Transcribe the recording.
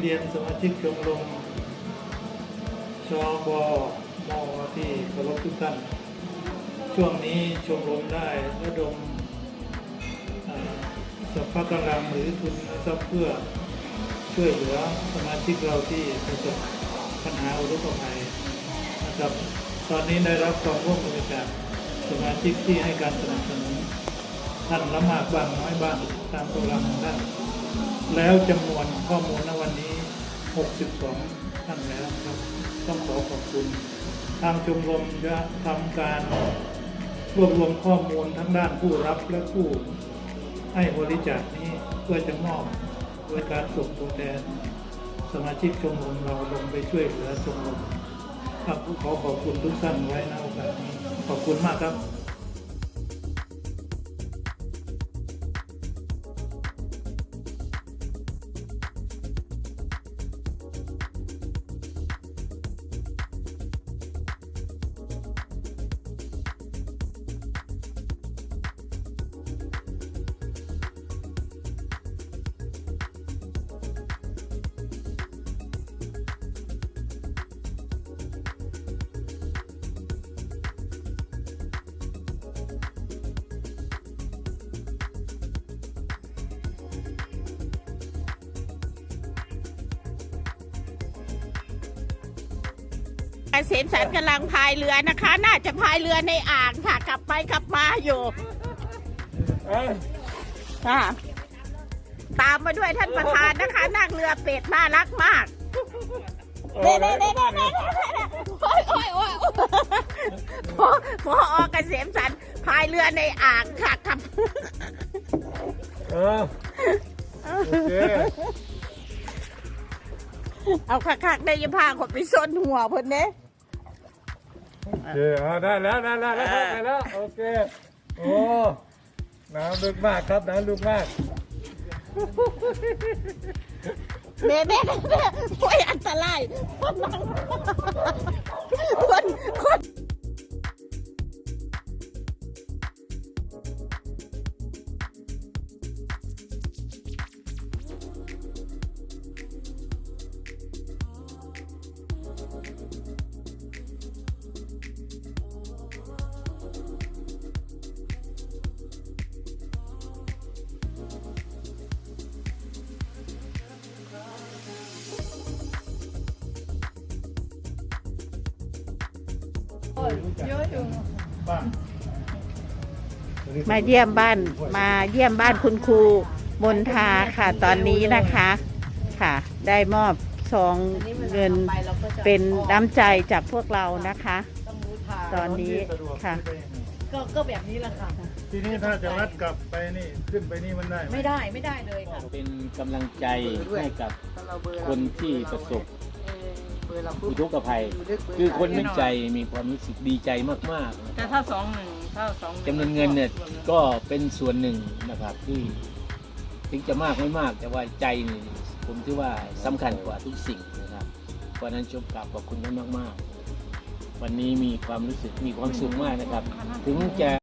เรียนสมาชิกชมรมชอบอมที่เคารพทุกท่าน ช่วงนี้ชมรมได้ระดมสัพพะกำลังหรือทุนทรัพย์เพื่อช่วยเหลือสมาชิกเราที่ประสบปัญหาอุทกภัยนะครับตอนนี้ได้รับความร่วมมือจากสมาชิกที่ให้การสนับสนุนท่านละมากบ้างน้อยบ้างตามกำลังของท่าน แล้วจำนวนข้อมูลณวันนี้ 62ท่านแล้วครับ ต้องขอขอบคุณ ทางชมรมจะทำการรวบรวมข้อมูลทั้งด้านผู้รับและผู้ให้บริจาคนี้เพื่อจะมอบโดยการส่งตัวแทนสมาชิกชมรมเราลงไปช่วยเหลือชมรมครับขอขอบคุณทุกท่านไว้ในโอกาสนี้ขอบคุณมากครับ กษมสันกำลังพายเรือนะคะ น่าจะพายเรือในอ่างค่ะ กลับไปกลับมาอยู่ค่ะตามมาด้วยท่านประธานนะคะนั่งเรือเป็ดน่ารักมากเด้เด้เด้เด้เด้โอ้ยโอ้ยโอ้ยพอพอเกษมสันพายเรือในอ่างค่ะครับเออโอเเอาคักๆได้ยังพาคนไปซนหัวเพิ่นเด้ โอเคเอาได้แล้วได้แล้วได้แล้วได้แล้วโอเคโอ้น้ำลึกมากครับน้ำลึกมากเด้เด้เด้เด้โอ้ยอันตราย บ้างมาเยี่ยมบ้านมาเยี่ยมบ้านคุณครูมนทาค่ะตอนนี้นะคะค่ะ ได้มอบซองเงินเป็นน้ำใจจากพวกเรานะคะต้องรู้ทางตอนนี้สะดวกค่ะขึ้นไปยังไงก็ก็แบบนี้แหละค่ะ ทีนี้ถ้าจะรัดกลับไปนี่ขึ้นไปนี่มันได้ไหมไม่ได้ไม่ได้เลยค่ะ เป็นกำลังใจให้กับเราเบอร์คนที่ประสบเออเบอร์เราปุ๊อุบทกภัย คือคนมีใจมีความรู้สึกดีใจมากๆนะแต่ถ้าสองหนึ่งถ้าสองจำนวนเงินเนี่ยก็เป็นส่วนหนึ่งนะครับที่ถึงจะมากไม่มาก แต่ว่าใจนี่ผมถือว่าสำคัญกว่าทุกสิ่งนะครับเพราะฉะนั้นชมกราบขอบคุณท่านมาก ๆ วันนี้มีความรู้สึกมีความสุขมากนะครับ ถึงจะ